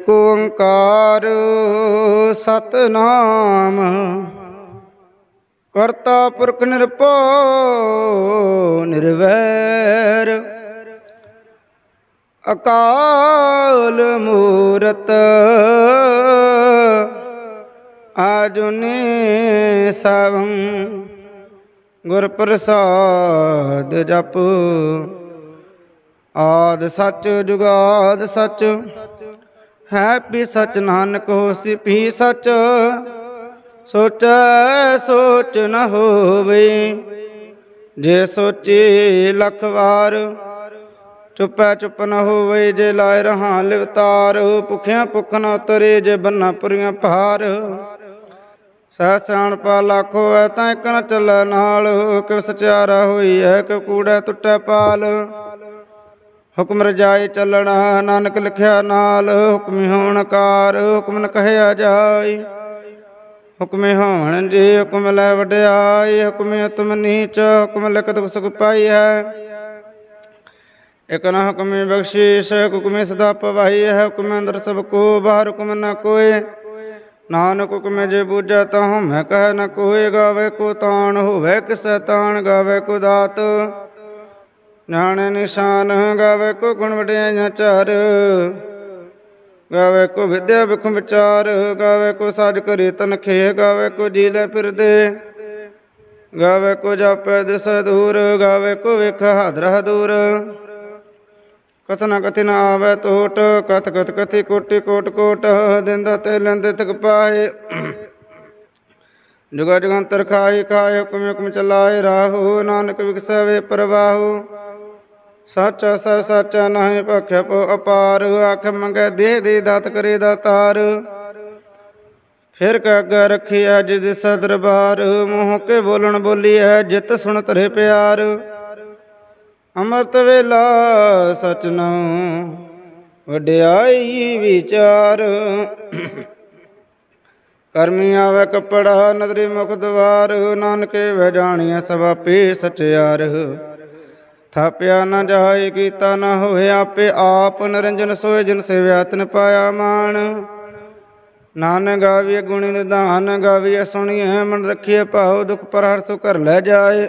ਏਕ ਓੰਕਾਰ ਸਤਨਾਮ। ਕਰਤਾ ਪੁਰਖ ਨਿਰਭਉ ਨਿਰਵੈਰ। ਅਕਾਲ ਮੂਰਤ ਆਜੁਨੇ ਸਭੰ। ਗੁਰ ਪ੍ਰਸਾਦ ਜਪ। ਆਦ ਸੱਚ ਜੁਗਾਦ ਸੱਚ। ਹੈ ਪੀ ਸਚ ਨਾਨਕ ਹੋਸੀ ਪੀ ਸਚ। ਸੋਚੈ, ਸੋਚ ਨ ਹੋਵੇ। ਜੇ ਸੋਚੀ ਲਖ ਵਾਰ, ਚੁੱਪੈ ਚੁੱਪ ਨ ਹੋਵੇ, ਜੇ ਲਾਇ ਰਹਾ ਲਿਵਤਾਰ। ਭੁਖਿਆ ਭੁਖ ਨ ਉਤਰੇ, ਜੇ ਬੰਨਾ ਪੁਰੀਆਂ ਭਾਰ। ਸਹਿ ਸਿਆਣਪਾ ਲੱਖ ਐ ਤਾਂ ਇੱਕ ਨ ਚੱਲੈ ਨਾਲ ਕਿ ਸਚਿਆਰਾ ਹੋਈ ਹੈ ਕਿ ਕੂੜਾ ਟੁੱਟੈ ਪਾਲ। ਹੁਕਮ ਰਜਾਏ ਚੱਲਣਾ, ਨਾਨਕ ਲਿਖਿਆ ਨਾਲ, ਹੁਕਮੀ ਹੋਣ ਕਾਰ, ਹੁਕਮ ਨ ਕਹਿਆ ਜਾਈ ਹੁਕਮੇ ਹੋਣ ਜੀ ਹੁਕਮ ਲੈ ਵਡਿਆਈ ਹੁਕਮੇ ਤੁਮ ਨੀਚ, ਹੁਕਮ ਲਿਖਤ ਸੁਖ ਪਾਈ ਹੈ ਇਕ ਨ ਹੁਕਮੇ ਬਖਸ਼ੀਸ਼ ਹੁਕਮੇ ਸਦਾ ਪਵਾਈ ਹੈ ਹੁਕਮ ਅੰਦਰ ਸਭ ਕੋ, ਬਾਹਰ ਹੁਕਮ ਨ ਕੋਏ। ਨਾਨਕ ਹੁਕਮੇ ਜੇ ਬੂਝੈ ਤਾਂ ਹਮੈ ਕਹਿ ਨ ਕੋਏ, ਗਾਵੇ ਕੋ ਤਾਣ ਹੋਵੇ, ਕਿਸੈ ਤਾਣ ਗਾਵੇ ਕੋ ਦਾਤ। ਜਾਣੇ ਨਿਸ਼ਾਨ ਗਾਵੇ ਕੋ ਗੁਣ ਵਡਿਆਈਆਂ ਚਾਰ। ਗਾਵੇ ਕੋ ਵਿਦਿਆ ਵਿਖਮ ਵਿਚਾਰ, ਗਾਵੇ ਕੋ ਸਾਜ ਕਰੇ ਤਨ ਖੇ, ਗਾਵੇ ਕੋ ਜੀ ਲੈ ਫਿਰਦੇ। ਗਾਵੇ ਕੋ ਜਾਪੈ ਦਿਸ ਦੂਰ, ਗਾਵੇ ਕੋ ਵੇਖ ਹਾਦਰ। ਦੂਰ ਕਥਨਾ ਕਥਿ ਨ ਆਵੇ ਟੋਟ ਕਥ ਕਥ ਕਥੀ ਕੋਟੀ ਕੋਟ ਕੋਟ ਦਿੰਦਾ ਤੇ ਲੈਂਦੇ ਤਕ ਪਾਏ। ਜੁਗਾ ਜਗੰਤਰ ਖਾਈ ਖਾਏ ਹੁਕਮ ਹੁਕਮ ਚਲਾਏ, ਰਾਹੋ ਨਾਨਕ ਵਿਕਸਵੇ ਵੇ ਪ੍ਰਵਾਹੋ। ਸੱਚ ਸਭ ਸਾਚਾ ਨਾਹੀ ਭਖਿਆ ਪੋ ਅਪਾਰ ਆਖ ਮੰਗੈ ਦੇ ਦੇ ਦਾਤ ਕਰੇ ਦਾਤਾਰ ਫਿਰ ਕਾਗਾ ਰਖਿਆ ਜਿਦ ਸਦਰਬਾਰ ਮੂੰਹ ਕੇ ਬੋਲਣ ਬੋਲੀ ਹੈ ਜਿਤ ਸੁਣ ਤਰੇ ਪਿਆਰ। ਅੰਮ੍ਰਿਤ ਵੇਲਾ ਸਚ ਨਾਉ ਵਡਿਆਈ ਵਿਚਾਰ। ਕਰਮੀ ਆਵੇ ਕਪੜਾ ਨਦਰੀ ਮੁਖ ਦਵਾਰ, ਨਾਨਕੇ ਵਹਿ ਜਾਣੀਐ ਸਭ ਆਪੇ ਸਚਿਆਰ। ਥਾਪਿਆ ਨਾ ਜਾਏ ਕੀਤਾ ਨਾ ਹੋਏ ਆਪੇ ਆਪ ਨਰੰਜਨ ਸੋਏ ਜਿਨ ਸੇਵਿਆ ਤਿਨ ਪਾਇਆ ਮਾਨ ਨਾਨਕ ਗਾਵੀਏ ਗੁਣੀ ਨਿਧਾਨ ਗਾਵੀਏ ਸੁਣੀਏ ਮਨ ਰੱਖੀਏ ਭਾਉ ਦੁਖ ਪਰ ਹਰ ਸੁ ਘਰ ਲੈ ਜਾਏ।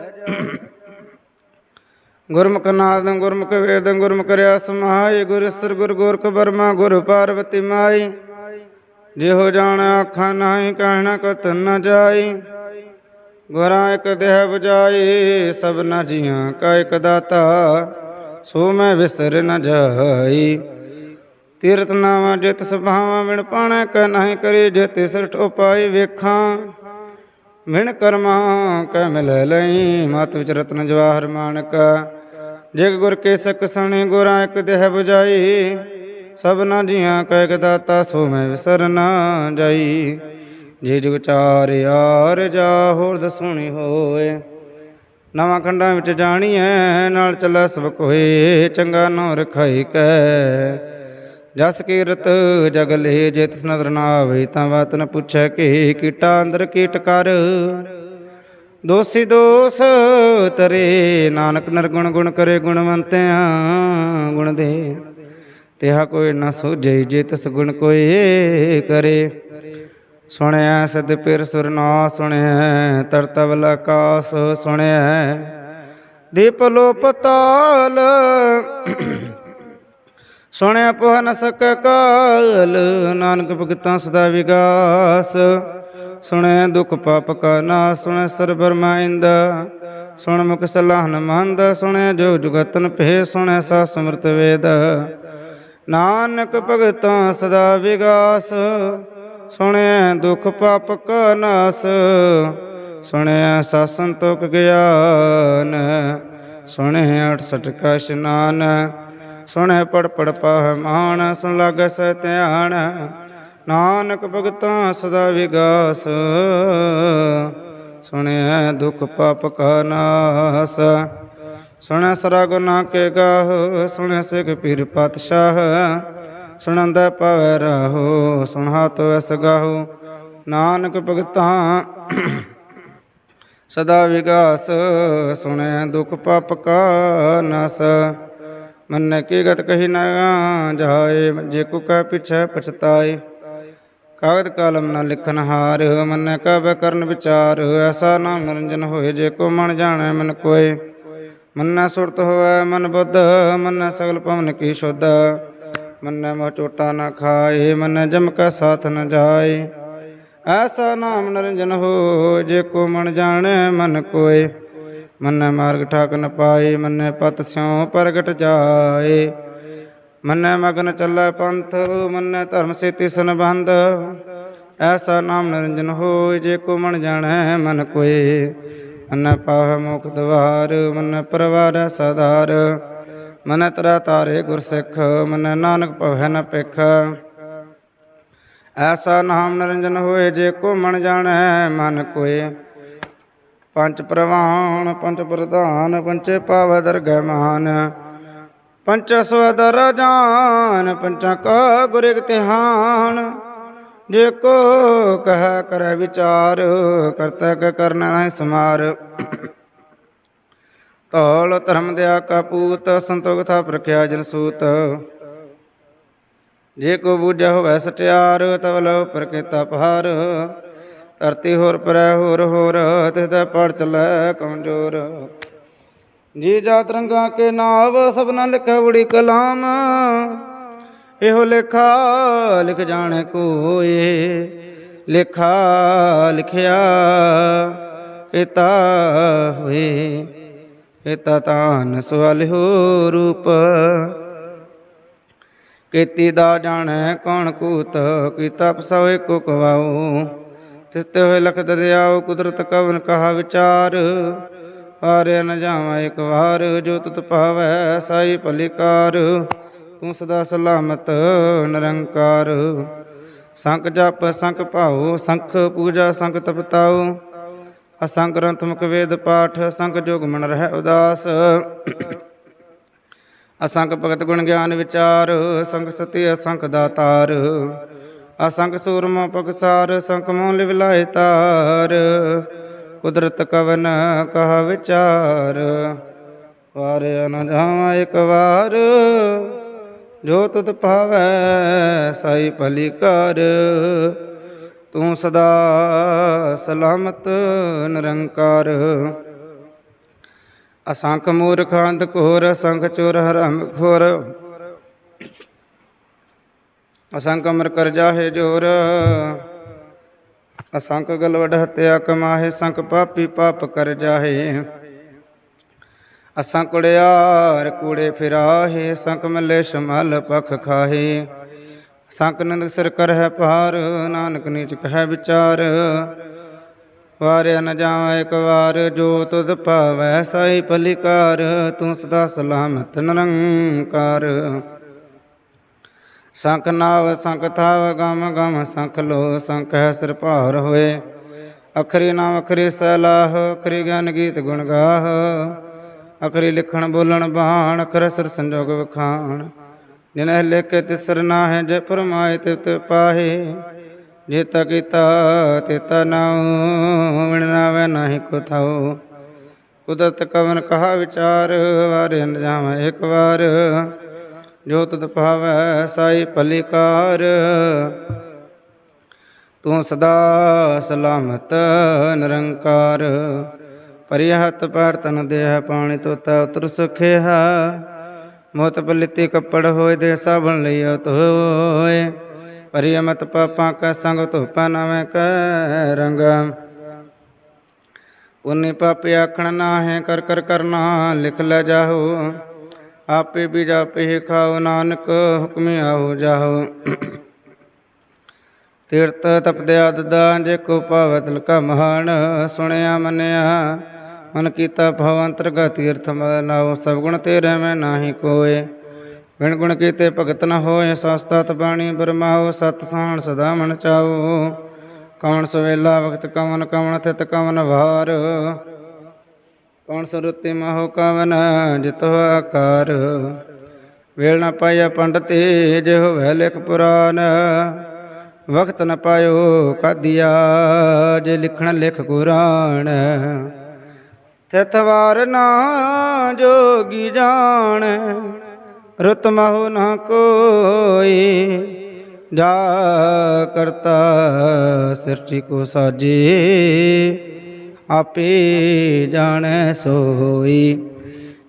ਗੁਰਮੁਖ ਨਾਦ, ਗੁਰਮੁਖ ਵੇਦ, ਗੁਰਮੁਖ ਰਿਆ ਸਮਾਏ ਗੁਰ ਸਰ ਗੁਰ ਗੋਰਖ ਬਰਮਾ ਗੁਰ ਪਾਰਵਤੀ ਮਾਈ ਜਿਹੋ ਜਾਣ ਆਖਾਂ, ਨਾਹੀ ਕਹਿਣਾ ਕਤ ਨ ਜਾਈ ਗੁਰਾਂ ਇਕ ਦੇਹ ਬੁਝਾਈ ਸਭਨਾ ਜੀਆਂ ਕਾ ਇਕ ਦਾਤਾ, ਸੋ ਮੈਂ ਵਿਸਰ ਨ ਜਾਈ। ਤੀਰਤ ਨਾਵਾ ਜਿਤ ਸੁਭਾਵਾਂ ਵਿਣ ਪਾਣੈ ਕੈ ਨਹੀਂ ਕਰੀ ਜੇ ਤਿਸਰ ਠੋਪਾਈ ਵੇਖਾਂ। ਮਿਣ ਕਰਮਾ ਕੈ ਮਿਲ ਲਈ, ਮਤ ਵਿਚ ਰਤਨ ਜਵਾਹਰ ਮਾਨਕ। ਜਿਗ ਗੁਰ ਕੇ ਸਕ ਸਣੇ, ਗੁਰਾਂ ਇਕ ਦੇਹ ਬੁਝਾਈ ਸਭਨਾ ਜੀਆਂ ਕੈ ਇਕ ਦਾਤਾ, ਸੋ ਮੈਂ ਵਿਸਰ ਨਾ ਜਾਈ। ਜੇ ਜੁਗ ਚਾਰ ਯਾਰ ਜਾ ਹੋਰ ਦਸੂਣੀ ਹੋਏ। ਨਵਾਂ ਖੰਡਾਂ ਵਿੱਚ ਜਾਣੀਐ, ਨਾਲ ਚੱਲਾ ਸਭ ਕੋਏ ਚੰਗਾ ਨੋ ਰਖਾਈ ਕੈ। ਜਸ ਕੀਰਤ ਜਗ ਲੇ, ਜੇ ਤਿਸ ਨਦਰ ਨਾ ਆਵੇ, ਤਾਂ ਬਾਤ ਨ ਪੁੱਛੈ ਕਿ ਕੀਟਾ ਅੰਦਰ ਕੀਟ ਕਰ। ਦੋਸੀ ਦੋਸ ਤਰੇ, ਨਾਨਕ ਨਰਗੁਣ ਗੁਣ ਕਰੇ ਗੁਣਵੰਤਿਆਂ ਗੁਣ ਦੇ। ਤਿਹਾ ਕੋਈ ਨਾ ਸੋਝੇ, ਜੇ ਤਿਸ ਗੁਣ ਕੋਈ ਕਰੇ। ਸੁਣਿਆ ਸਦ ਪਿਰ ਸੁਰ ਨਾ ਸੁਣਿਆ ਤਰਤਵਲ ਆਕਾਸ ਸੁਣਿਆ ਦੀਪ ਲੋ ਪਤਾਲ ਸੁਣਿਆ ਪਹ ਨ ਸਕ ਕਾਲ, ਨਾਨਕ ਭਗਤਾਂ ਸਦਾ ਵਿਗਾਸ। ਸੁਣਿਆ ਦੁਖ ਪਾਪ ਕਾ ਨਾਸ ਸੁਣਿਆ ਸਰ ਬਰਮਾਇੰਦ ਸੁਣ ਮੁਖ ਸਲਾਹਨ ਮੰਦ ਸੁਣਿਆ ਜੋ ਜੁਗਤਨ ਭੇ ਸੁਣਿਆ ਸਾ ਸਮਰਤ ਵੇਦ। ਨਾਨਕ ਭਗਤਾਂ ਸਦਾ ਵਿਗਾਸ। ਸੁਣਿਆ ਦੁਖ ਪਾਪ ਕਾ ਨਾਸ, ਸੁਣਿਆ ਸਾ ਸੰਤੋਖ ਗਿਆਨ, ਸੁਣਿਆ 68 ਕਾ ਇਸ਼ਨਾਨ ਸੁਣਿਆ ਪੜ ਪੜ ਪਾਹ ਮਾਨ, ਸੁਣ ਲਾਗੈ ਸਹਿ ਧਿਆਨ, ਨਾਨਕ ਭਗਤਾਂ ਸਦਾ ਵਿਗਾਸ, ਸੁਣਿਆ ਦੁਖ ਪਾਪ ਕਾ ਨਾਸ, ਸੁਣਿਆ ਸਰਾ ਗੁਨਾ ਕੇ ਗਾਹ, ਸੁਣਿਆ ਸਿਖ ਪੀਰ ਪਾਤਸ਼ਾਹ ਸੁਣੰਦਾ ਪਵੈ ਰਹੋ ਸੁਣਾ ਤੋ ਅਸ ਗਾਹੋ। ਨਾਨਕ ਭਗਤਾਂ, ਸਦਾ ਵਿਗਾਸ, ਸੁਣੈ ਦੁਖ ਪਾਪ ਕਾ ਨਸ। ਮੰਨ ਕੀ ਗਤ ਕਹੀ ਨਾ ਜਾਏ, ਜੇ ਕੋ ਕਹ ਪਿਛੈ ਪਛਤਾਏ। ਕਾਗਦ ਕਲਮ ਨਾ ਲਿਖਨ ਹਾਰ, ਮੰਨ ਕਬ ਕਰਨ ਵਿਚਾਰ। ਐਸਾ ਨਾ ਨਿਰੰਜਨ ਹੋਏ, ਜੇ ਕੋ ਮਨ ਜਾਣੈ ਮਨ ਕੋਏ। ਮੰਨੈ ਸੁਰਤ ਹੋਵੈ ਮਨ ਬੁੱਧ, ਮੰਨੈ ਸਗਲ ਭਵਨ ਕੀ ਸ਼ੁੱਧ। ਮੰਨੈ ਮੋਹ ਚੋਟਾ ਨਾ ਖਾਏ, ਮੰਨੈ ਜਮ ਕੈ ਸਾਥ ਨ ਜਾਏ। ਐਸਾ ਨਾਮ ਨਿਰੰਜਨ ਹੋ, ਜੇ ਕੋ ਮਨ ਜਾਣੈ ਮਨ ਕੋਏ। ਮੰਨੈ ਮਾਰਗ ਠਾਕ ਨ ਪਾਏ, ਮੰਨੈ ਪਤ ਸਿਉ ਪ੍ਰਗਟ ਜਾਏ। ਮੰਨੈ ਮਗਨ ਚੱਲੈ ਪੰਥ, ਮੰਨੈ ਧਰਮ ਸੇਤੀ ਸੰਬੰਧ। ਐਸਾ ਨਾਮ ਨਿਰੰਜਨ ਹੋਇ ਜੇ ਕੋ ਮਨ ਜਾਣੈ ਮਨ ਕੋਏ। ਮੰਨੈ ਪਾਹ ਮੁਖ ਦਵਾਰ, ਮੰਨੈ ਪਰਵਾਰੈ ਸਦਾਰ। ਮੰਨੈ ਤਰਾ ਤਾਰੇ ਗੁਰ ਸਿੱਖ ਮੰਨੈ ਨਾਨਕ ਭਵੈ ਨ ਪਿਖ ਐਸਾ ਨਾਮ ਨਿਰੰਜਨ ਹੋਏ ਜੇ ਕੋ ਮਨ ਜਾਣੈ, ਮਨ ਕੋਏ। ਪੰਜ ਪ੍ਰਵਾਨ ਪੰਜ ਪ੍ਰਧਾਨ, ਪੰਚੇ ਪਾਵ ਦਰਗਹਿ ਮਾਨ। ਪੰਚ ਸਵਦਰ ਜਾਨ ਪੰਚਾ ਕਾ ਗੁਰ ਤਿਹਾਨ ਜੇ ਕੋ ਕਹ ਕਰੈ ਵਿਚਾਰ, ਕਰਤਾ ਕਰਨਾ ਨਹੀਂ ਸਮਾਰ। ਤੋਲ ਧਰਮ ਦਿਆ ਕਪੂਤ ਸੰਤੋਖ ਥਾ ਪ੍ਰਖਿਆ ਜਨ ਸੂਤ। ਜੇ ਕੋ ਬੂਝਾ ਹੋਵੇ ਸਟਿਆਰ, ਤਵ ਲੋ ਪ੍ਰਕਿਤਾ ਪਹਾਰ। ਧਰਤੀ ਹੋਰ ਪਰੈ ਹੋਰ ਹੋਰ, ਤਿਸ ਦਾ ਪੜ ਚਲੈ ਕਮਜੋਰ। ਜੀ ਜਾਤ ਰੰਗਾ ਕੇ ਨਾਵ ਸਭਨਾ ਲਿਖੈ ਬੜੀ ਕਲਾਮ। ਇਹੋ ਲੇਖਾ ਲਿਖ ਜਾਣੇ ਕੋਏ ਲੇਖਾ ਲਿਖਿਆ ਪਿਤਾ ਹੋਏ। ਪਿਤਾ ਤਾਨ ਸਵਾਲਿਓ ਰੂਪ। ਕੀਤੀ ਦਾ ਜਾਣੈ ਕੌਣ ਕੂਤ, ਕੀਤਾ ਪਸੋਏ ਕੋ ਕਵਾਉ। ਤਿਸਤੇ ਹੋਏ ਲਖ ਦਰਿਆਉ ਕੁਦਰਤ ਕਵਨ ਕਹਾ ਵਿਚਾਰ। ਹਾਰੇ ਨ ਜਾਵਾਂ ਇੱਕ ਵਾਰ, ਜੋ ਤੁਤ ਪਾਵੈ ਸਾਈ ਭਲਿਕਾਰ। ਤੂੰ ਸਦਾ ਸਲਾਮਤ, ਨਿਰੰਕਾਰ। ਸੰਖ ਜਪ ਸੰਖ ਭਾਉ, ਸੰਖ ਪੂਜਾ ਸੰਖ ਤਪਤਾਉ। ਅਸੰਗ ਗ੍ਰੰਥ ਮੁਖ ਵੇਦ ਪਾਠ, ਅਸੰਗ ਜੋਗ ਮਨ ਰਹਿ ਉਦਾਸ। ਅਸੰਖ ਭਗਤ ਗੁਣ ਗਿਆਨ ਵਿਚਾਰ ਸੰਖ ਸਤੀ ਅਸੰਖ ਦਾਤਾਰ। ਅਸੰਗ ਸੂਰਮ ਪਗਸਾਰ ਸੰਖ ਮੋਹ ਲਿਵ ਲਾਇ ਤਾਰ। ਕੁਦਰਤ ਕਵਨ ਕਹ ਵਿਚਾਰ ਵਾਰਿਆ ਨ ਜਾਵਾਂ ਇੱਕ ਵਾਰ। ਜੋ ਤੁਧ ਭਾਵੈ, ਸਾਈ ਭਲੀ ਕਰ। ਤੂੰ ਸਦਾ ਸਲਾਮਤ ਨਿਰੰਕਾਰ। ਅਸੰਖ ਮੂਰਖ ਅੰਧ ਘੋਰ, ਅਸੰਖ ਚੋਰ ਹਰਮ ਖੋਰ। ਅਸੰਖ ਅਮਰ ਕਰ ਜਾਹੇ ਜੋਰ। ਅਸੰਖ ਗਲ ਵਡ ਹਤਿਆ ਕਮਾਹੇ ਸੰਖ ਪਾਪੀ ਪਾਪ ਕਰ ਜਾਹੇ। ਅਸਾਂ ਕੁੜਿਆਰ ਕੂੜੇ ਫਿਰਾਹੇ ਸੰਖ ਮਲੇ ਸ਼ਮਲ ਪਖ ਖਾਹੇ। ਸੰਖ ਨੰਦ ਸਿਰ ਕਰ ਹੈ ਭਾਰ ਨਾਨਕ ਨੀਚ ਕਹਿ ਵਿਚਾਰ। ਵਾਰਿਆ ਨ ਜਾਵਾਂ ਇੱਕ ਵਾਰ, ਜੋ ਤੁਧ ਭਾਵੈ ਸਾਈ ਭਲਿਕਾਰ ਤੂੰ ਸਦਾ ਸਲਾਮਤ ਨਿਰੰਕਾਰ। ਸੰਖ ਨਾਵ ਸੰਖ ਥਾਵ, ਗਮ ਗਮ ਸੰਖ ਲੋ ਸੰਖ ਹੈ ਸਿਰ ਭਾਰ ਹੋਏ। ਅਖਰੀ ਨਾਮ, ਅਖਰੀ ਸਲਾਹ, ਅਖਰੀ ਗਿਆਨ ਗੀਤ ਗੁਣ ਗਾਹ। ਅਖਰੀ ਲਿਖਣ, ਬੋਲਣ, ਬਾਣ, ਅਖਰ ਸਿਰ ਸੰਜੋਗ ਵਖਾਣ। ਜਿਨਹਿ ਲਿਖੇ ਤਿਸਰ ਨਾਹਿ ਜੇ ਫਰਮਾਏ ਤਿਤ ਪਾਹੇ। ਜੇਤਾ ਕੀਤਾ ਤੇਤਾ ਨਾਉ ਵਿਣ ਨਾਵੇ ਨਾਹੀ ਕੋ ਥਾਉ। ਕੁਦਰਤ ਕਵਨ ਕਹਾ ਵਿਚਾਰ, ਵਾਰੇ ਨ ਜਾਵਾਂ ਇੱਕ ਵਾਰ। ਜੋ ਤੁਧ ਭਾਵੈ ਸਾਈ ਭਲਿਕਾਰ। ਤੂੰ ਸਦਾ ਸਲਾਮਤ, ਨਿਰੰਕਾਰ। ਪਰਿ ਹੱਥ ਪੈਰ ਦੇਹ, ਪਾਣੀ ਤੋਤਾ ਉਤਰ ਸੁਖਿਆ। ਮੋਤ ਪਲਿਤੀ ਕੱਪੜ ਹੋਏ ਦੇ ਸਾਬਣ ਲਿਆ ਤੋਏ ਪਰਿ ਮਤ ਪਾਪਾਂ ਕੈ ਸੰਗ ਧੋਪਾ ਨਵੇਂ ਕੈ ਰੰਗ। ਉਨੀ ਪਾਪੇ ਆਖਣ ਨਾਹੇ ਕਰ ਕਰ ਕਰਨਾ ਲਿਖ ਲੈ ਜਾਹੋ। ਆਪੇ ਵੀ ਜਾਪੇ ਖਾਓ, ਨਾਨਕ ਹੁਕਮੇ ਆਓ ਜਾਹੋ। ਤੀਰਤ ਤਪਦਿਆ ਦਦਾ ਜੇ ਕੋ ਪਾਵਤ ਲਕਾ ਮਹਾਨ ਸੁਣਿਆ ਮੰਨਿਆ। ਮਨ ਕੀਤਾ ਭਵ ਅੰਤਰਗਾ ਤੀਰਥ ਮਨਾਉ ਸਭ ਗੁਣ ਤੇਰੇ ਮੈਂ ਨਾਹੀ ਕੋਏ। ਬਿਨ ਗੁਣ ਕੀਤੇ ਭਗਤ ਨ ਹੋਏ, ਸਸਤਤ ਬਾਣੀ ਬਰਮਾਉ, ਸਤ ਸਾਣ ਸਦਾ ਮਨ ਚਾਉ। ਕਵਣ ਸਵੇਲਾ ਵਕਤ ਕਵਨ ਕਵਣ ਥਿਤ ਕਵਨ ਵਾਰ। ਕੌਣ ਸੁਰਤੀ ਮਹੋ ਕਵਨ, ਜਿਤੋ ਆਕਾਰ। ਵੇਲ ਨ ਪਾਇਆ ਪੰਡਤੇ ਜੇ ਹੋਵੇ ਲਿਖ ਪੁਰਾਨ। ਵਕਤ ਨ ਪਾਇਓ ਕਾਦੀਆ, ਜੇ ਲਿਖਣ ਲਿਖ ਕੁਰਾਨ ਤਿਥ ਵਾਰ ਨਾ ਜੋਗੀ ਜਾਣ, ਰੁਤ ਮਹੁ ਨਾ ਕੋਈ ਜਾ ਕਰਤਾ ਸਿਰਜੀ ਕੋ ਸਾਜੇ, ਆਪੇ ਜਾਣੈ ਸੋਈ।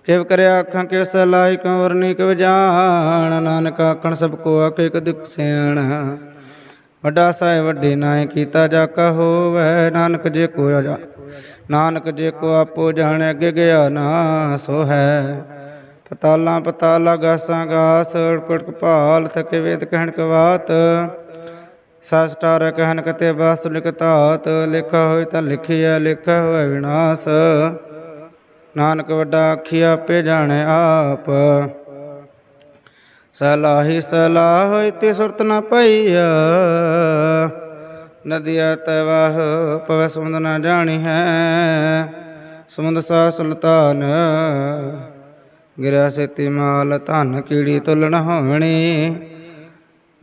ਕਿਵ ਕਰਿਆ ਅੱਖਾਂ ਕਿਵ ਸਲਾਈ ਕੰਵਰ ਨੀ ਕਿਵ ਜਾਣ, ਨਾਨਕ ਆਖਣ ਸਭ ਕੋ ਆਖੇ ਇਕ ਦੁਖ ਸਿਆਣ। ਵੱਡਾ ਸਾਹਿਬ ਵੱਡੇ ਨਾਏ ਕੀਤਾ ਜਾ ਕਹੋ ਵੈ ਨਾਨਕ ਜੇ ਕੋ ਜਾ ਨਾਨਕ ਜੇ ਕੋ ਆਪੋ ਜਾਣੈ ਅੱਗੇ ਗਿਆ ਨਾ ਸੋ ਹੈ ਪਤਾਲਾਂ ਪਤਾਲਾ ਗਾਸਾਂ ਗਾਸ ਕੁਟਕ ਭਾਲ ਸਕੇ ਵੇਦ ਕਹਿਣ ਕਵਾਤ ਸਸਟਾਰ ਕਹਿਨ ਕਤੇ ਵਾਸਤੁ ਲਿਖਤਾਤ ਲਿਖਾ ਹੋਇ ਤਾਂ ਲਿਖਿਆ ਲਿਖਾ ਹੋਇ ਵਿਨਾਸ਼। ਨਾਨਕ ਵੱਡਾ ਆਖੀ ਆਪੇ ਜਾਣੈ ਆਪ। ਸਲਾਹੀ ਸਲਾਹ ਹੋਇ ਤੇ ਸੁਰਤ ਨ ਪਈਆ ਨਦੀਆ ਤਵਾਹ ਪਵੈ ਸਮੁੰਦ ਨ ਜਾਣੀ ਹੈ। ਸਮੁੰਦ ਸਾ ਸੁਲਤਾਨ, ਗਿਰਿਆ ਸੇਤੀ ਮਾਲ, ਧਨ ਕੀੜੀ ਤੁਲਣ ਹੋਣੀ।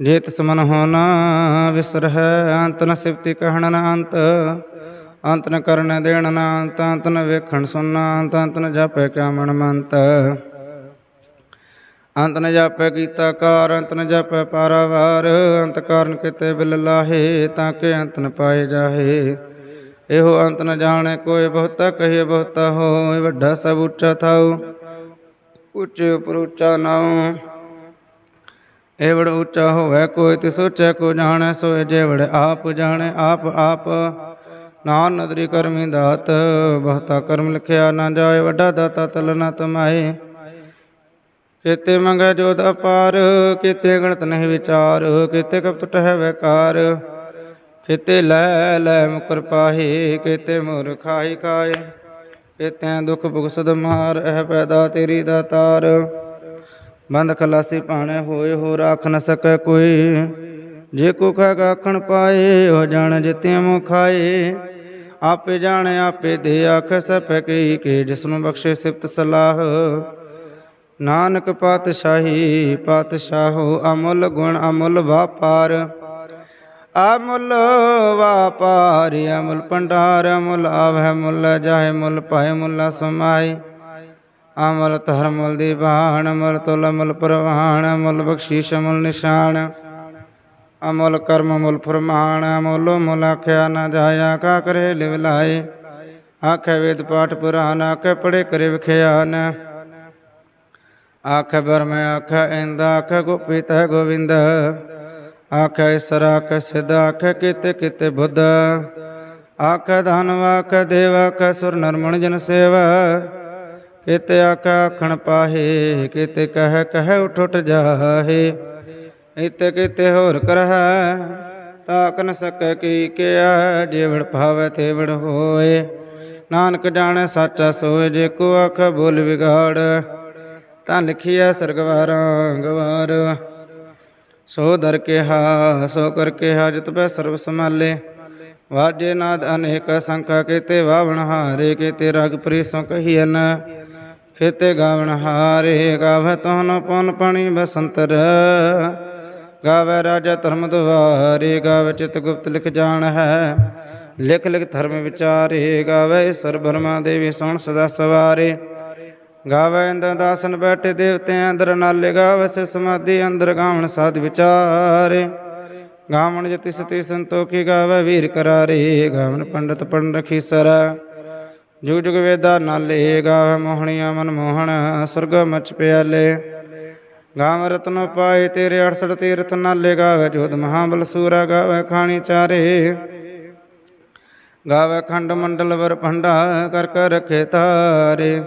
ਜੇਤ ਸਮਨ ਹੋਣਾ ਵਿਸਰ ਹੈ, ਅੰਤ ਨ ਸਿਫਤੀ ਕਹਿਣ ਨ ਅੰਤ। ਅੰਤ ਨ ਕਰਨ ਦੇਣ ਨ ਅੰਤ ਅੰਤ ਨ ਵੇਖਣ ਸੁਣਨਾ ਅੰਤ ਅੰਤ ਨ ਜਾਪੈ ਕਿਆ ਮਨ ਮੰਤ। ਅੰਤ ਨ ਜਾਪੈ ਕੀਤਾ ਕਾਰ, ਅੰਤ ਨ ਜਾਪੈ ਪਾਰਾਵਾਰ, ਅੰਤ ਕਾਰਨ ਕਿਤੇ ਬਿਲ ਲਾਹੇ, ਤਾਂ ਕਿ ਅੰਤ ਨ ਪਾਏ ਜਾਹੇ। ਇਹੋ ਅੰਤ ਨ ਜਾਣੇ, ਕੋਈ ਬਹੁਤਾ ਕਹੇ ਬਹੁਤਾ ਹੋਏ, ਵੱਡਾ ਸਭ ਉੱਚਾ ਥਾਉ, ਉੱਚੇ ਉਪਰ ਉੱਚਾ ਨਾਉ। ਇਹ ਬੜ ਉੱਚਾ ਹੋਵੇ, ਕੋਈ ਤੇ ਸੋਚੈ ਕੋ ਜਾਣੈ, ਸੋਏ ਜੇ ਵੜ ਆਪ ਜਾਣੈ, ਆਪ ਆਪ। ਨਾਨ ਨਦਰੀ ਕਰਮੀ ਦਾਤ, ਬਹੁਤਾ ਕਰਮ ਲਿਖਿਆ ਨਾ ਜਾਏ, ਵੱਡਾ ਦਾਤਾ ਤਲ ਨਾ ਤਮਾਏ। ਕਿਤੇ ਮੰਗੈ ਜੋਤ ਅਪਾਰ, ਕਿਤੇ ਗਣਤ ਨਹੀਂ ਵਿਚਾਰ, ਕਿਤੇ ਕਪਟ ਹੈ ਵੈਕਾਰ। ਕਿਤੇ ਲੈ ਲੈ ਮੁਕਰ ਪਾਹੀ, ਕਿਤੇ ਮੁਰ ਖਾਈ ਖਾਏ ਕਿਤੇ ਦੁਖ ਭੁਗਸਦ ਮਾਰ, ਇਹ ਪੈਦਾ ਤੇਰੀ ਦਾਤਾਰ ਬੰਦ ਖਲਾਸੀ ਪਾਣੇ ਹੋਏ ਹੋ ਰਾਖ ਨ ਸਕੈ ਕੋਈ। ਜੇ ਕੋ ਕਹਿ ਆਖਣ ਪਾਏ ਹੋ ਜਾਣ ਜਿਤੇ ਮੋ ਖਾਏ ਆਪੇ ਜਾਣੇ, ਆਪੇ ਦੇ ਆਖ ਸਪੈ ਕੀ, ਕੇ ਜਿਸ ਨੂੰ ਬਖਸ਼ੇ ਸਿਫਤ ਸਲਾਹ। ਨਾਨਕ ਪਾਤਸ਼ਾਹੀ, ਪਾਤਸ਼ਾਹੋ ਅਮੁੱਲ ਗੁਣ, ਅਮੁੱਲ ਵਾਪਾਰ। ਅਮੁੱਲ ਵਾਪਾਰ, ਅਮੁੱਲ ਭੰਡਾਰ, ਅਮੁੱਲ ਆਵਹਿ ਮੁੱਲ ਜਾਹੇ ਮੁੱਲ ਪਾਏ ਮੁੱਲਾ ਸਮਾਈ ਅਮਲ ਧਰਮ ਮੁਲ ਦੀਵਾਨ ਅਮਲ ਤੁਲ, ਅਮਲ ਪ੍ਰਵਾਨ ਅਮਲ ਬਖਸ਼ੀਸ਼, ਅਮਲ ਨਿਸ਼ਾਨ। ਅਮਲ ਕਰਮ ਮੁਲ ਫਰਮਾਨ, ਅਮਲ ਮੁਲ ਆਖਿਆ ਨਾ ਜਾਇਆ, ਕਾ ਕਰੇ ਲਿਵ ਲਾਏ। ਆਖੇ ਵੇਦ ਪਾਠ ਪੁਰਾਨ, ਆਖੇ ਪੜੇ ਕਰੇ ਵਿਖਿਆਨ। ਆਖ ਬਰਮ ਆਖੇ ਇੰਦ, ਆਖ ਗੋਪੀ ਤੈ ਗੋਵਿੰਦ। ਆਖੇ ਈਸਰ, ਆਖ ਸਿਧ, ਆਖ ਕਿਤੇ ਕਿਤੇ ਬੁੱਧ। ਆਖੇ ਧਨ, ਆਖੇ ਦੇਵ, ਆਖੇ ਸੁਰ ਨਰਮਣ ਜਨ ਸੇਵਾ। ਕਿਤੇ ਆਖ ਆਖਣ ਪਾਹੇ, ਕਿਤੇ ਕਹਿ ਕਹਿ ਉਠ ਉਠ ਜਾਹੇ। ਇਤੇ ਕਿਤੇ ਹੋਰ ਕਰਹਿ, ਤਾਕ ਨ ਸਕੈ ਕੀ ਕਿਆ ਜੇਵੜ ਭਾਵੈ ਤੇਵੜ ਹੋਏ। ਨਾਨਕ ਜਾਣੈ, ਸਾਚਾ ਸੋਏ ਜੇ ਕੋ ਆਖ ਬੋਲ ਵਿਗਾੜ। ਤਾਂ ਲਿਖਿਆ ਸਰਗਵਾਰਾਂ ਗਵਾਰ ਸੋ ਦਰ ਕਿਹਾ, ਸੋ ਕਰ ਕਿਹਾ, ਜਿਤ ਪੈ ਸਰਬ ਸਮਾਲੇ ਵਾਜੇ ਨਾਦ ਅਨੇਕ ਸੰਖਾ ਕੀਤੇ, ਵਾਵਣ ਹਾਰੇ ਕੀਤੇ, ਰਗ ਪ੍ਰੀਸੋਂ ਕਹੀਨ ਖੇਤੇ ਗਾਵਣ ਹਾਰੇ, ਗਾਵੈ ਤਹਨ ਪਨ ਪਣੀ ਬਸੰਤਰ। ਗਾਵੈ ਰਾਜਾ ਧਰਮ ਦੁਆਰੇ, ਗਾਵੈ ਚਿਤ ਗੁਪਤ ਲਿਖ ਜਾਣ ਹੈ। ਲਿਖ ਲਿਖ ਧਰਮ ਵਿਚਾਰੇ, ਗਾਵੈ ਸਰ ਦੇਵੀ ਸੁਣ ਸਦਾ ਸਵਾਰੇ। ਗਾਵੈ ਇੰਦ ਦਾਸਨ ਬੈਠੇ ਦੇਵਤੇ ਅੰਦਰ ਨਾਲੇ ਗਾਵੈ ਸੇ ਸਮਾਧੀ ਅੰਦਰ ਗਾਵਣ ਸਾਧ ਵਿਚਾਰੇ। ਗਾਵਣ ਜਤੀ ਸਤੀ ਸੰਤੋਖੀ ਗਾਵੈ ਵੀਰ ਕਰਾਰੇ, ਗਾਵਣ ਪੰਡਤ ਪੜਨ ਰਖੀ ਸਰ। ਜੁਗ ਜੁਗ ਵੇਦਾ ਨਾਲੇ ਗਾਵੈ ਮੋਹਣੀਆ ਮਨ ਮੋਹਣ, ਸੁਰਗ ਮਚ ਪਿਆਲੇ। ਗਾਵ ਰਤਨ ਪਾਏ ਤੇਰੇ 68 ਤੀਰਥ ਨਾਲੇ ਗਾਵੈ ਜੋਤ ਮਹਾਬਲ ਸੂਰਾ ਗਾਵੈ ਖਾਣੀ ਚਾਰੇ। ਗਾਵੈ ਖੰਡ ਮੰਡਲ ਵਰ ਭੰਡਾ ਕਰ ਕਰ ਰਖੇ ਤਾਰੇ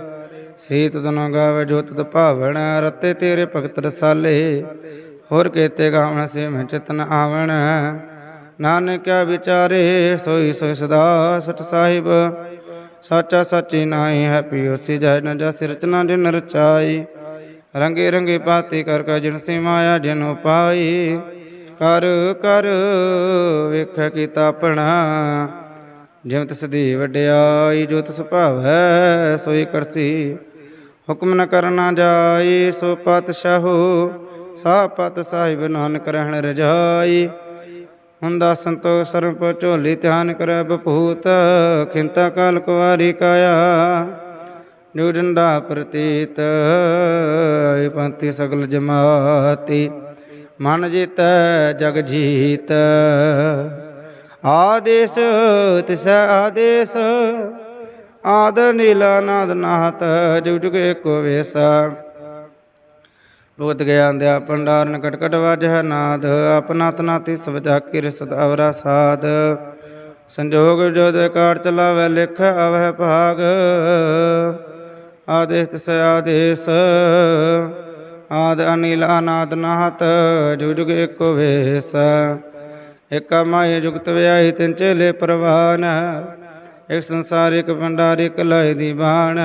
ਸੀਤ ਤਨ ਗਾਵੈ ਜੋਤ ਭਾਵਣ, ਰਤੇ ਤੇਰੇ ਭਗਤ ਰਸਾਲੇ। ਹੋਰ ਕੇਤੇ ਗਾਵਣ ਸੇ ਮੈਂ ਚਿਤਨ ਆਵਣ। ਨਾਨਕਿਆ ਵਿਚਾਰੇ, ਸੋਈ ਸੋਈ ਸਦਾ ਸਚ ਸਾਹਿਬ। ਸਾਚਾ ਸੱਚੀ ਨਾਹੀ ਹੈ ਪਿਓ ਸੀ ਜੈ ਨ ਜਸ ਰਚਨਾ ਜਿਨ ਰਚਾਈ। ਰੰਗੇ ਰੰਗੇ ਪਾਤੀ ਕਰ ਕਾ ਜਿਨ ਸੇ ਮਾਇਆ ਜਿਨ ਉਪਾਈ। ਕਰ ਕਰ ਵੇਖ ਕੀਤਾ ਆਪਣਾ। ਜਿਵੇਂ ਤਿਸ ਦੀ ਵਡਿਆਈ ਜੋ ਤਿਸ ਭਾਵੈ, ਸੋਈ ਕਰਸੀ। ਹੁਕਮ ਨ ਕਰਨਾ ਜਾਈ, ਸੋ ਪਾਤਸ਼ਾਹੋ ਸਾ ਪਤ ਸਾਹਿਬ ਨਾਨਕ ਰਹਿਣ ਰਜਾਈ। ਹੁੰਦਾ ਸੰਤੋਖ ਸਰਬ ਝੋਲੀ ਧਿਆਨ ਕਰੈ ਬਪੂਤ, ਖਿੰਤਾ ਕਾਲ ਕੁਵਾਰੀ ਕਾਇਆ। ਜੋ ਡੰਡਾ ਪ੍ਰਤੀਤ ਇਹ ਪੰਥੀ ਸਗਲ ਜਮਾਤੀ। ਮਨ ਜੀਤੈ, ਜਗ ਜੀਤ। ਆਦੇਸ਼, ਤਿਸ ਆਦੇਸ਼, ਆਦ ਨੀਲਾ ਨਾਦ ਨਾਹਤ, ਜੁਗ ਜੁਗ ਏਕੋ ਵੇਸਾ। ਭੁਗਤ ਗਿਆ ਅੰਧਿਆ ਪੰਡਾਰਨ ਕਟ ਕਟ ਵਾਜਹ ਨਾਦ ਆਪਨਾ ਤਨਾ ਤਿਸ ਵਜਾਕੀ ਰਸਦ ਅਵਰਾ ਸਾਧ ਸੰਜੋਗ ਜੋਦ ਕਾਟ ਚਲਾਵੇ ਲਿਖ ਅਵਹਿ ਭਾਗ। ਆਦੇਸ, ਤਿਸ ਆਦੇਸ, ਆਦ ਅਨਿਲ ਅਨਾਦ ਨਾਹਤ, ਜੁਗ ਜੁਗ ਏਕੋ ਵੇਸ। ਇਕ ਮਾਇ ਜੁਗਤ ਵਿਆਹੀ ਤਿਨ ਚੇਲੇ ਪ੍ਰਵਾਨ। ਇਕ ਸੰਸਾਰਿਕ ਭੰਡਾਰੀ ਭੰਡਾਰ, ਇਕ ਲਾਇ ਦੀ ਬਾਣ।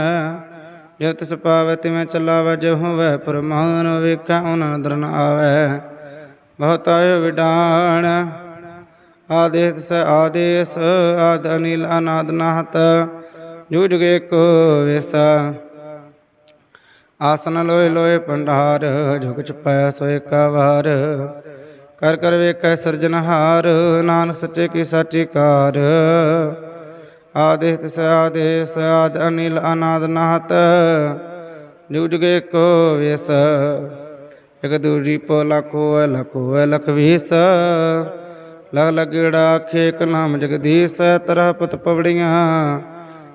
ਜੋ ਤਿਸ ਪਾਵੈ ਤਿਵੇਂ ਚਲਾਵੈ, ਜੋ ਹੋਵੈ ਪਰਮਾਨ, ਵੇਖੈ ਉਹਨਾਂ ਨਦਰ ਆਵੈ। ਬਹੁਤ ਆਇ ਵਿਡਾਣ। ਆਦੇਸ ਆਦੇਸ, ਆਦ ਅਨਿਲ, ਅਨਾਦ ਨਾਹਤ। ਜੁਗ ਜੁਗ ਏਕੋ ਵੇਸਾ। ਆਸਨ ਲੋਏ ਲੋਏ ਭੰਡਾਰ, ਜੁਗ ਚਪੈ ਸੋਏ ਕਾ ਵਾਰ। ਕਰ ਕਰ ਵੇਖੈ ਸਿਰਜਨਹਾਰ ਨਾਨਕ ਸੱਚੇ ਕੀ ਸਾਚੀ ਕਾਰ। ਆਦੇਸ ਤਿਸ ਆਦੇਸ, ਆਦ ਅਨਿਲ ਅਨਾਦ ਨਾਹਤ। ਜੁਗ ਜੁਗ ਕੋ ਵੇਸ, ਇਕ ਦੂਰੀ ਪੋ ਲਖੋ ਹੈ ਲਖੋ ਲਖ ਵੀਸ। ਲਗ ਲਗੜਾ ਆਖੇ, ਇਕ ਨਾਮ ਜਗਦੀਸ਼, ਤਰਹ ਪਤ ਪਵੜੀਆਂ।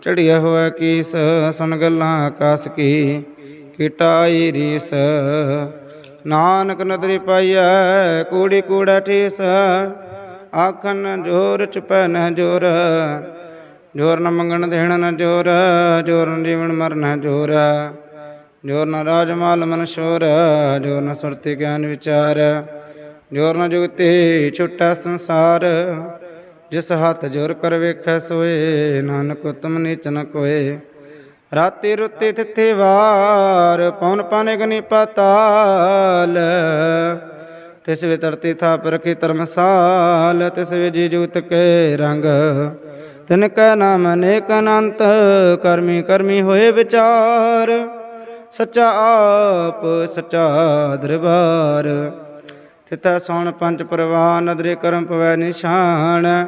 ਚੜਿਆ ਹੋਇਆ ਕੀਸ, ਸੁਣ ਗੱਲਾਂ ਆਕਾਸ ਕੀ ਕਿਟਾਈ ਰੀਸ। ਨਾਨਕ ਨਦਰੀ ਪਾਈਐ, ਕੂੜੀ ਕੂੜਾ ਠੀਸ। ਆਖਨ ਜੋਰ ਚਪੈ ਨ ਜੋਰ। ਜੋਰ ਨ ਮੰਗਣ ਦੇਣ ਨ ਜੋਰ ਜੋਰ ਨ ਜੀਵਨ ਮਰਨ ਜੋਰ। ਜੋਰ ਨ ਰਾਜ ਮਾਲ ਮਨ ਸ਼ੋਰ, ਜੋਰ ਨ ਸੁਰਤੀ ਗਿਆਨ ਵਿਚਾਰ। ਜੋਰ ਨ ਜੁਗਤੀ ਛੁਟਾ ਸੰਸਾਰ। ਜਿਸ ਹੱਥ ਜੋਰ ਕਰ ਵੇਖੈ ਸੋਏ, ਨਾਨਕ ਉਤਮ ਨੀਚ ਨ ਕੋਏ। ਰਾਤੀ ਰੁੱਤੀ ਤਿੱਥੀ ਵਾਰ ਪਉਨ ਪਾਨੇ ਗਨੀ ਪਤਾਲ। ਤਿਸ ਵੇ ਧਰਤੀ ਥਾਪ ਰਖੀ ਧਰਮਸਾਲ, ਤਿਸ ਵੇ ਜੀ ਜੂਤ ਕੇ ਰੰਗ। ਤਿਨ ਕੈ ਨਾਮ ਅਨੇਕ ਅਨੰਤ, ਕਰਮੀ ਕਰਮੀ ਹੋਏ ਵਿਚਾਰ। ਸੱਚਾ ਆਪ, ਸੱਚਾ ਦਰਬਾਰ। ਤਿਤੈ ਸੋਣ ਪੰਜ ਪ੍ਰਵਾਨ ਨਦਰੇ ਕਰਮ ਪਵੈ ਨਿਸ਼ਾਨ।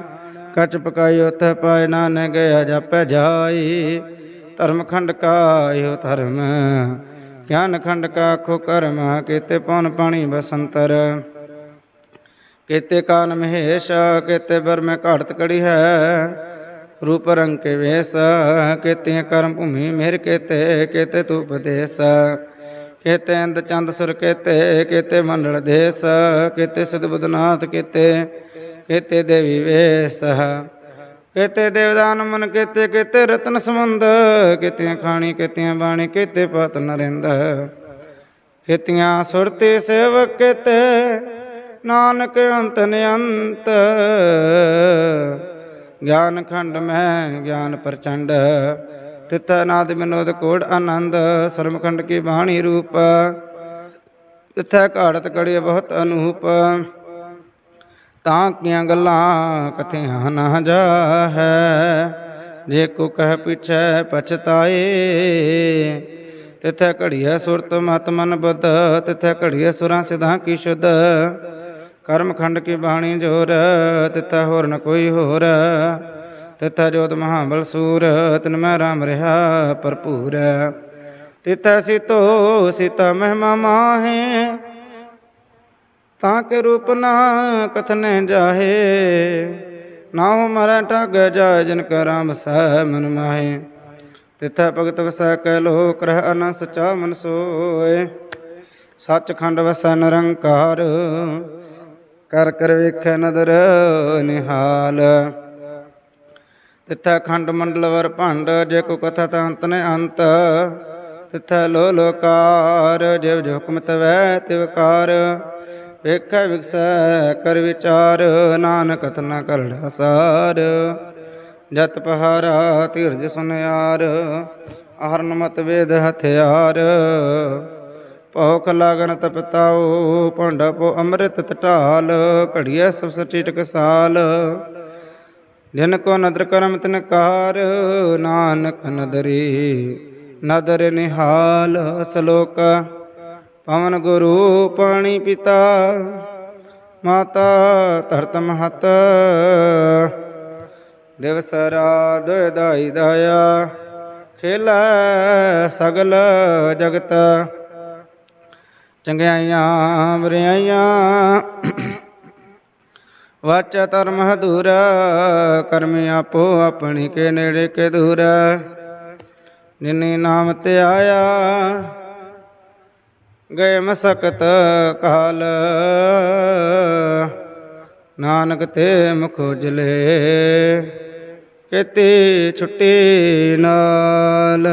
ਕਚ ਪਕਾਈ ਉਥ ਪਾਇ ਨਾਨਕ ਗਿਆ ਜਪੈ ਜਾਈ। ਧਰਮ ਖੰਡ ਕਾ ਧਰਮ, ਗਿਆਨ ਖੰਡ ਕਾ ਖੋ ਕਰਮ, ਕੀਤੇ ਪਉਨ ਪਾਣੀ ਬਸੰਤਰ। ਕੀਤੇ ਕਾਨ ਮਹੇਸ਼, ਕੀਤੇ ਬਰ ਘੜਤ ਕੜੀ ਹੈ, ਰੂਪ ਰੰਗ ਕੇ ਵੇਸ ਕੀਤੇ ਕਰਮ ਭੂਮੀ ਮੇਰ ਕੀਤੇ ਕੀਤੇ ਤੂ ਉਪਦੇਸ ਕੀਤੇ ਅੰਦ ਚੰਦ ਸੁਰ ਕੀਤੇ ਕੀਤੇ ਮੰਡਲ ਦੇਸ, ਕੀਤੇ ਸਦ ਬੁਧਨਾਥ ਕੀਤੇ ਕੀਤੇ ਦੇਵੀ ਵੇਸ। ਕੀਤੇ ਦੇਵਦਾਨ ਮਨ ਕੀਤੇ ਕੀਤੇ ਰਤਨ ਸਮੁੰਦ ਕੀਤੀਆਂ ਖਾਣੀ, ਕੀਤੀਆਂ ਬਾਣੀ, ਕੀਤੇ ਪਤ ਨਰਿੰਦ। ਕੀਤੀਆਂ ਸੁਰਤੀ ਸੇਵਕ ਕੀਤੇ, ਨਾਨਕ ਅੰਤ ਨਿਅੰਤ ਗਿਆਨ ਖੰਡ ਮੈਂ, ਗਿਆਨ ਪ੍ਰਚੰਡ। ਤਿਤ ਨਾਦ ਵਿਨੋਦ ਕੋੜ ਆਨੰਦ ਸਰਮਖੰਡ ਕੀ ਬਾਣੀ ਰੂਪ। ਤਿਥੈ ਘਾੜਤ ਕੜੀ ਬਹੁਤ ਅਨੂਪ। ਤਾਂ ਕੀਆਂ ਗੱਲਾਂ ਕਥਿਆਂ ਨਾ ਜਾਹੈ? ਜੇ ਕੋ ਕਹਿ ਪਿਛੈ ਪਛਤਾਏ, ਤਿਥੈ ਘੜੀਐ ਸੁਰਤ ਮਤ ਮਨ ਬੁੱਧ, ਤਿਥੈ ਘੜੀਐ ਸੁਰਾਂ ਸਿਧਾਂ ਕੀ ਸ਼ੁੱਧ। ਕਰਮ ਖੰਡ ਕੀ ਬਾਣੀ ਜੋਰ, ਤਿਥੈ ਹੋਰ ਨ ਕੋਈ ਹੋਰ। ਤਿਥੈ ਜੋਤ ਮਹਾਬਲ ਸੂਰ, ਤਿਨ ਮੈਂ ਰਾਮ ਰਹਾ ਭਰਪੂਰ। ਤਿਥੈ ਸਿਤੋ ਸੀਤਾ ਮਹਿਮਾ ਮਾਹੇ ਤਾਂ ਕੇ ਰੂਪ ਨਾ ਕਥਨੇ ਜਾਹੇ ਨਾਉ ਮਰੈ ਠਗ ਜਾਇ ਜਿਨ ਕਾ ਰਾਮ ਮਨ ਮਾਹੇ। ਤਿਥੈ ਭਗਤ ਵਸੈ ਕੈ ਲੋਕ ਰਹਿ ਅਨ ਸਚਾ ਮਨ ਸੋਏ। ਸੱਚਖੰਡ ਵਸੈ ਨਿਰੰਕਾਰ, ਕਰ ਕਰ ਵੇਖੈ ਨਦਰ ਨਿਹਾਲ। ਤਿਥੈ ਖੰਡ ਮੰਡਲ ਵਰ ਭੰਡ, ਜੇ ਕੋ ਕਥਾ ਤਾਂ ਅੰਤ ਨੇ ਅੰਤ। ਤਿਥੈ ਲੋ ਲੋਕਾਰ, ਜਿਵ ਜੋ ਹੁਕਮ ਤਵੈ ਤਿਵਕਾਰ ਵੇਖੈ ਵਿਗਸੈ ਕਰ ਵਿਚਾਰ, ਨਾਨਕ ਕਥਨਾ ਕਰੜਾ ਸਾਰ। ਜਤ ਪਹਾਰਾ ਧੀਰਜ ਸੁਨਿਆਰ ਅਹਰਨ ਮਤ ਵੇਦ ਹਥਿਆਰ। ਭੌਖ ਲਾਗਨ ਤਪਤਾਉ ਭੰਡਪੋ ਅੰਮ੍ਰਿਤ ਟਟਾਲ ਘੜੀਐ ਸਭ ਸਚੀ ਟਕਸਾਲ। ਜਿਨ ਕੋ ਨਦਰ ਕਰਮ ਤਿਨ ਕਾਰ, ਨਾਨਕ ਨਦਰੀ ਨਦਰ ਨਿਹਾਲ। ਸਲੋਕਾ ਪਵਨ ਗੁਰੂ ਪਾਣੀ ਪਿਤਾ, ਮਾਤਾ ਧਰਤ ਮਹਤ। ਦਿਵਸ ਰਾਤ ਦਾਈ ਦਾਇਆ, ਖੇਲਾ ਸਗਲ ਜਗਤ। ਚੰਗਿਆਈਆਂ ਬਰਿਆਈਆਂ ਵਾਚ ਧਰਮ ਹਦੂਰ ਕਰਮ ਆਪੋ ਆਪਣੀ ਕੇ ਨੇੜੇ ਕੇ ਦੂਰ। ਜਿਨੀ ਨਾਮ ਤੇ ਆਇਆ ਗਏ ਮਸਕਤ ਕਾਲ ਨਾਨਕ ਤੇ ਮੁਖ ਉਜਲੇ ਕਿਤੇ ਛੁੱਟੀ ਨਾਲ।